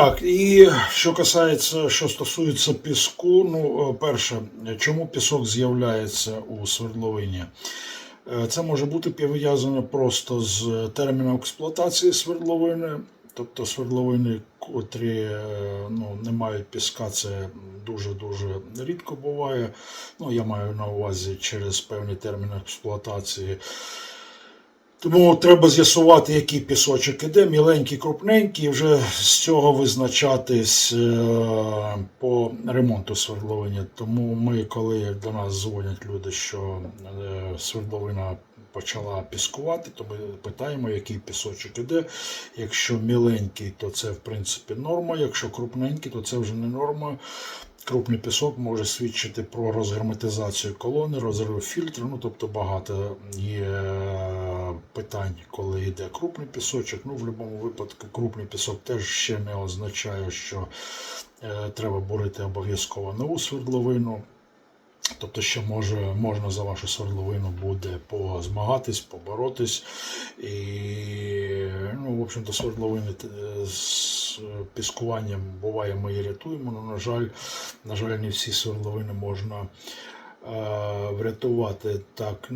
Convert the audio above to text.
Так, і що касається, що стосується піску, ну, е, перше, чому пісок з'являється у свердловині? Е, Це може бути пов'язано просто з терміном експлуатації свердловини, тобто свердловини, котрі е, ну, не мають піска, це дуже-дуже рідко буває. Ну, я маю на увазі через певні терміни експлуатації. Тому треба з'ясувати, який пісочок іде, міленький, крупненький, і вже з цього визначатись е, по ремонту свердловини. Тому ми, коли до нас дзвонять люди, що е, свердловина почала піскувати, то ми питаємо, який пісочок іде. Якщо міленький, то це в принципі норма. Якщо крупненький, то це вже не норма. Крупний пісок може свідчити про розгерметизацію колони, розрив фільтру. Ну, тобто багато є питань, коли йде крупний пісочок. Ну, в будь-якому випадку, крупний пісок теж ще не означає, що е, треба бурити обов'язково нову свердловину. Тобто ще може, можна за вашу свердловину буде позмагатись, поборотись. І, ну, в общем-то, свердловини е, з піскуванням буває, ми її рятуємо. але, на жаль, на жаль, не всі свердловини можна е, врятувати так.